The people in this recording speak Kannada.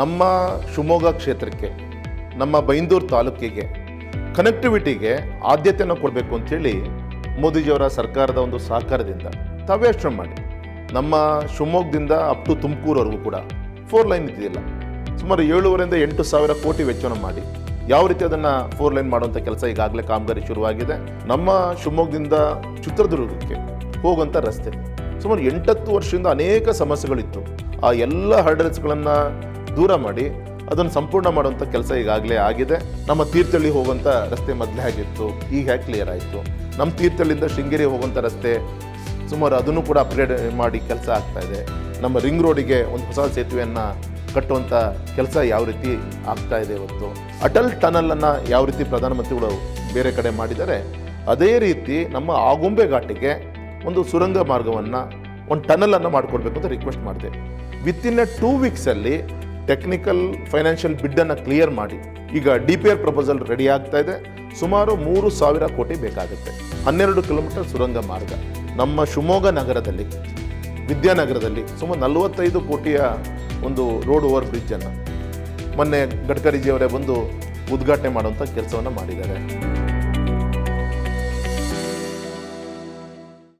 ನಮ್ಮ ಶಿವಮೊಗ್ಗ ಕ್ಷೇತ್ರಕ್ಕೆ, ನಮ್ಮ ಬೈಂದೂರು ತಾಲೂಕಿಗೆ ಕನೆಕ್ಟಿವಿಟಿಗೆ ಆದ್ಯತೆಯನ್ನು ಕೊಡಬೇಕು ಅಂಥೇಳಿ ಮೋದಿಜಿಯವರ ಸರ್ಕಾರದ ಒಂದು ಸಹಕಾರದಿಂದ ತಾವೇ ಶ್ರಮ ಮಾಡಿ. ನಮ್ಮ ಶಿವಮೊಗ್ಗದಿಂದ ಅಪ್ ಟು ತುಮಕೂರವರೆಗೂ ಕೂಡ ಫೋರ್ ಲೈನ್ ಇದೆಯಲ್ಲ ಸುಮಾರು ಏಳುವರೆಯಿಂದ ಎಂಟು ಸಾವಿರ ಕೋಟಿ ವೆಚ್ಚವನ್ನು ಮಾಡಿ ಯಾವ ರೀತಿ ಅದನ್ನು ಫೋರ್ ಲೈನ್ ಮಾಡುವಂಥ ಕೆಲಸ ಈಗಾಗಲೇ ಕಾಮಗಾರಿ ಶುರುವಾಗಿದೆ. ನಮ್ಮ ಶಿವಮೊಗ್ಗದಿಂದ ಚಿತ್ರದುರ್ಗಕ್ಕೆ ಹೋಗುವಂಥ ರಸ್ತೆ. ಸುಮಾರು ಎಂಟತ್ತು ವರ್ಷದಿಂದ ಅನೇಕ ಸಮಸ್ಯೆಗಳಿತ್ತು. ಆ ಎಲ್ಲ ಹರ್ಡಲ್ಸ್ಗಳನ್ನು ದೂರ ಮಾಡಿ ಅದನ್ನು ಸಂಪೂರ್ಣ ಮಾಡುವಂಥ ಕೆಲಸ ಈಗಾಗಲೇ ಆಗಿದೆ. ನಮ್ಮ ತೀರ್ಥಹಳ್ಳಿ ಹೋಗುವಂಥ ರಸ್ತೆ ಮೊದಲೇ ಆಗಿತ್ತು, ಈಗ ಹೇಗೆ ಕ್ಲಿಯರ್ ಆಯಿತು? ನಮ್ಮ ತೀರ್ಥಹಳ್ಳಿಯಿಂದ ಶೃಂಗೇರಿ ಹೋಗುವಂಥ ರಸ್ತೆ ಸುಮಾರು ಅದನ್ನು ಕೂಡ ಅಪ್ಗ್ರೇಡ್ ಮಾಡಿ ಕೆಲಸ ಆಗ್ತಾ ಇದೆ. ನಮ್ಮ ರಿಂಗ್ ರೋಡಿಗೆ ಒಂದು ಹೊಸ ಸೇತುವೆಯನ್ನು ಕಟ್ಟುವಂಥ ಕೆಲಸ ಯಾವ ರೀತಿ ಆಗ್ತಾ ಇದೆ ಇವತ್ತು? ಅಟಲ್ ಟನಲನ್ನು ಯಾವ ರೀತಿ ಪ್ರಧಾನಮಂತ್ರಿಗಳು ಬೇರೆ ಕಡೆ ಮಾಡಿದ್ದಾರೆ, ಅದೇ ರೀತಿ ನಮ್ಮ ಆಗುಂಬೆ ಘಾಟಿಗೆ ಒಂದು ಸುರಂಗ ಮಾರ್ಗವನ್ನು, ಒಂದು ಟನಲನ್ನು ಮಾಡಿಕೊಡ್ಬೇಕು ಅಂತ ರಿಕ್ವೆಸ್ಟ್ ಮಾಡಿದೆ. ವಿತಿನ್ ಎ ಟೂ ವೀಕ್ಸಲ್ಲಿ ಟೆಕ್ನಿಕಲ್ ಫೈನಾನ್ಷಿಯಲ್ ಬಿಡ್ಡನ್ನು ಕ್ಲಿಯರ್ ಮಾಡಿ, ಈಗ D P R proposal ready ಆಗ್ತಾ ಇದೆ. ಸುಮಾರು ಮೂರು ಸಾವಿರ ಕೋಟಿ ಬೇಕಾಗುತ್ತೆ. ಹನ್ನೆರಡು ಕಿಲೋಮೀಟರ್ ಸುರಂಗ ಮಾರ್ಗ. ನಮ್ಮ ಶಿವಮೊಗ್ಗ ನಗರದಲ್ಲಿ, ವಿದ್ಯಾನಗರದಲ್ಲಿ ಸುಮಾರು ನಲವತ್ತೈದು ಕೋಟಿಯ ಒಂದು ರೋಡ್ ಓವರ್ ಬ್ರಿಡ್ಜನ್ನು ಮೊನ್ನೆ ಗಡ್ಕರಿಜಿಯವರೇ ಬಂದು ಉದ್ಘಾಟನೆ ಮಾಡುವಂಥ ಕೆಲಸವನ್ನು ಮಾಡಿದ್ದಾರೆ.